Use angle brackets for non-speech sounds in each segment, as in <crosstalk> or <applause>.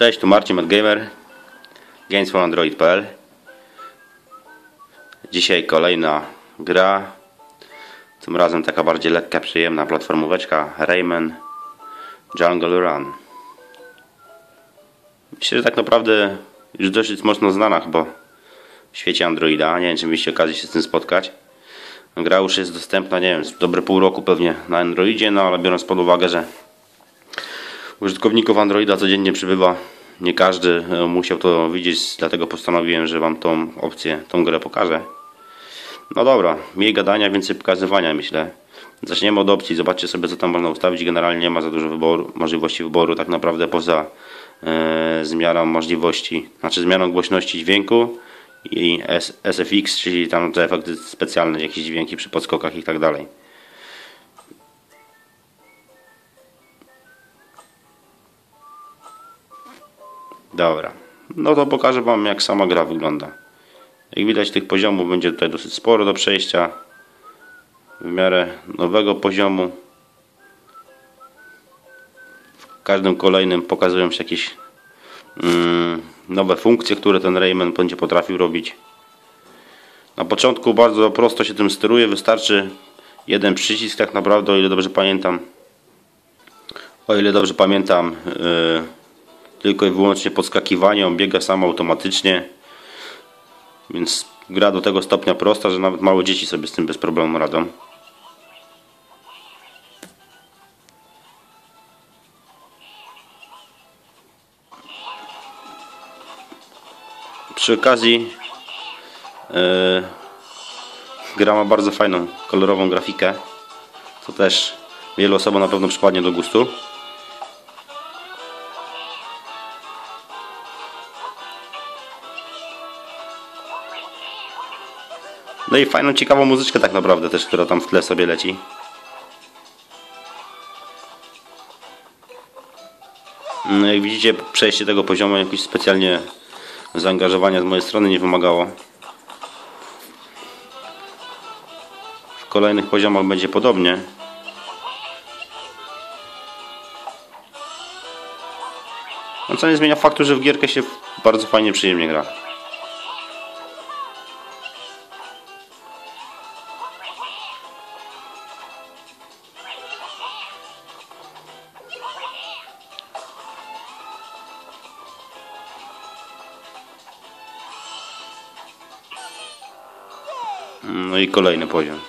Cześć, tu Marcin MacGamer, gamesforandroid.pl Dzisiaj kolejna gra, tym razem taka bardziej lekka, przyjemna platformóweczka Rayman Jungle Run. Myślę, że tak naprawdę już dosyć mocno znana chyba w świecie Androida, nie wiem czy mieliście okazję się z tym spotkać. Gra już jest dostępna, nie wiem, dobre pół roku pewnie na Androidzie, no ale biorąc pod uwagę, że użytkowników Androida codziennie przybywa. Nie każdy e, musiał to widzieć, dlatego postanowiłem, że Wam tą opcję, tą grę pokażę. No dobra, mniej gadania, więcej pokazywania myślę. Zaczniemy od opcji, zobaczcie sobie co tam można ustawić. Generalnie nie ma za dużo wyboru, możliwości wyboru, tak naprawdę poza e, zmianą możliwości, znaczy zmianą głośności dźwięku i SFX, czyli tam te efekty specjalne, jakieś dźwięki przy podskokach i tak dalej. Dobra. No to pokażę Wam jak sama gra wygląda. Jak widać tych poziomów będzie tutaj dosyć sporo do przejścia. W miarę nowego poziomu. W każdym kolejnym pokazują się jakieś mm, nowe funkcje, które ten Rayman będzie potrafił robić. Na początku bardzo prosto się tym steruje. Wystarczy jeden przycisk tak naprawdę, o ile dobrze pamiętam. O ile dobrze pamiętam, yy, tylko i wyłącznie podskakiwanie, on biega sam automatycznie. Więc gra do tego stopnia prosta, że nawet małe dzieci sobie z tym bez problemu radzą. Przy okazji yy, gra ma bardzo fajną, kolorową grafikę. To też wielu osobom na pewno przypadnie do gustu. No i fajną, ciekawą muzyczkę tak naprawdę też, która tam w tle sobie leci. No jak widzicie, przejście tego poziomu jakoś specjalnie zaangażowania z mojej strony nie wymagało. W kolejnych poziomach będzie podobnie. No co nie zmienia faktu, że w gierkę się bardzo fajnie, przyjemnie gra. No i kolejny poziom.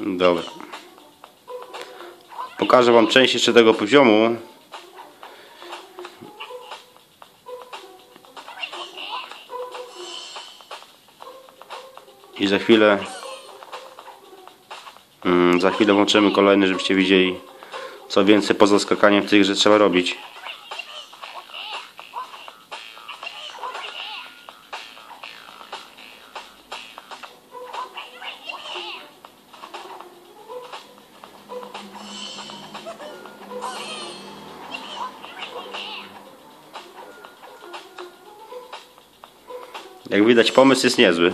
Dobra. Pokażę Wam część jeszcze tego poziomu. I za chwilę mm, za chwilę włączymy kolejny, żebyście widzieli co więcej poza skakaniem w tych, że trzeba robić. Jak widać pomysł jest niezły.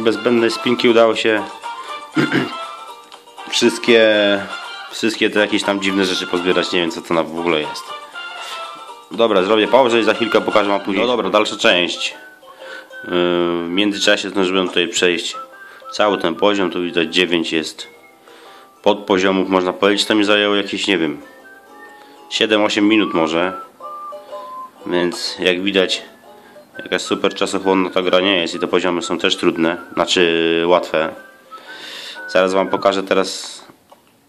I bez zbędnej spinki udało się <clears throat> wszystkie wszystkie te jakieś tam dziwne rzeczy pozbierać. Nie wiem co to na w ogóle jest. Dobra, zrobię pauzę i za chwilkę pokażę wam później. No dobra, dalsza część. Yy, w międzyczasie zdążyłem tutaj przejść cały ten poziom. Tu widać 9 jest podpoziomów można powiedzieć. To mi zajęło jakieś, nie wiem, 7-8 minut może. Więc jak widać Jakaś super czasochłonna ta gra nie jest i te poziomy są też trudne, znaczy łatwe. Zaraz Wam pokażę teraz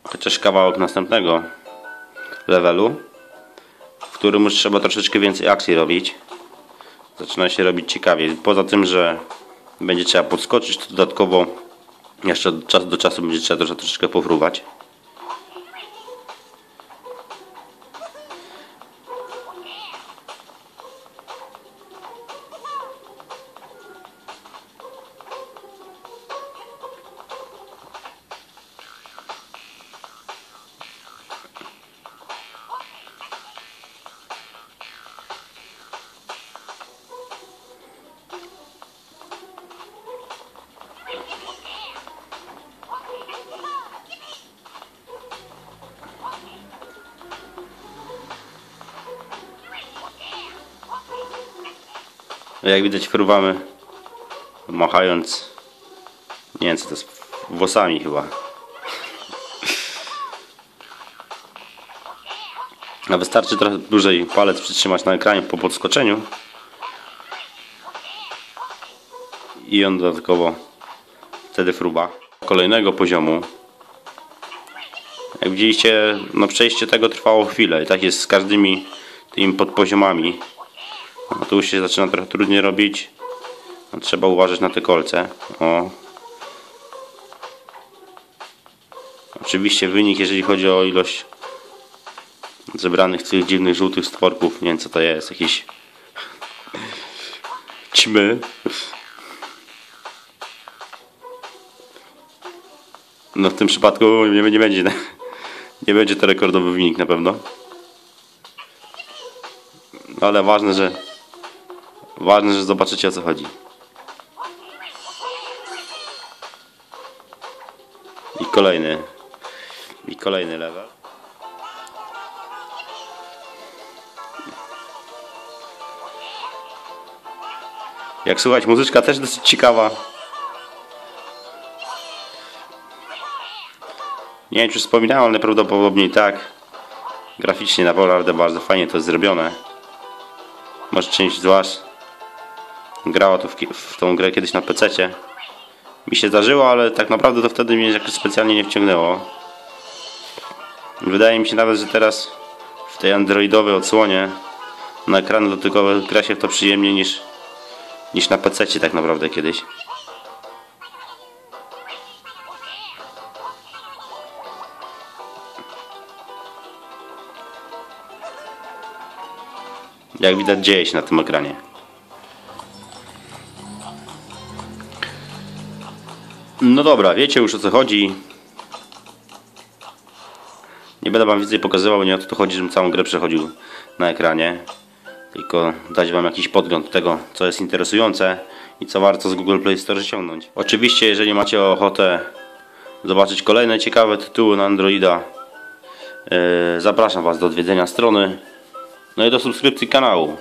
chociaż kawałek następnego levelu, w którym już trzeba troszeczkę więcej akcji robić. Zaczyna się robić ciekawie. Poza tym, że będzie trzeba podskoczyć, to dodatkowo jeszcze od czasu do czasu będzie trzeba troszeczkę powrówać. Jak widać fruwamy machając nie wiem co to jest włosami chyba. A wystarczy trochę dłużej palec przytrzymać na ekranie po podskoczeniu. I on dodatkowo wtedy fruba kolejnego poziomu. Jak widzieliście no przejście tego trwało chwilę i tak jest z każdymi tymi podpoziomami no tu się zaczyna trochę trudniej robić. No, trzeba uważać na te kolce. O. oczywiście wynik jeżeli chodzi o ilość zebranych tych dziwnych żółtych stworków. Nie wiem co to jest. Jakieś <laughs> ćmy. No w tym przypadku nie, nie będzie <laughs> nie będzie to rekordowy wynik na pewno. No, ale ważne, że ważne, że zobaczycie o co chodzi. I kolejny i kolejny level. Jak słuchać, muzyczka też dosyć ciekawa. Nie wiem czy wspominałem, ale prawdopodobnie tak. Graficznie naprawdę bardzo fajnie to jest zrobione. Może część z Was grała to w, w tą grę kiedyś na PC. -cie. Mi się zdarzyło, ale tak naprawdę to wtedy mnie jakoś specjalnie nie wciągnęło. Wydaje mi się nawet, że teraz w tej androidowej odsłonie na ekrany dotykowe gra się w to przyjemniej niż, niż na PC tak naprawdę kiedyś. Jak widać dzieje się na tym ekranie. No dobra, wiecie już o co chodzi. Nie będę wam więcej pokazywał, nie o to chodzi, żebym całą grę przechodził na ekranie. Tylko dać wam jakiś podgląd tego, co jest interesujące i co warto z Google Play Store ściągnąć. Oczywiście, jeżeli macie ochotę zobaczyć kolejne ciekawe tytuły na Androida, yy, zapraszam was do odwiedzenia strony no i do subskrypcji kanału.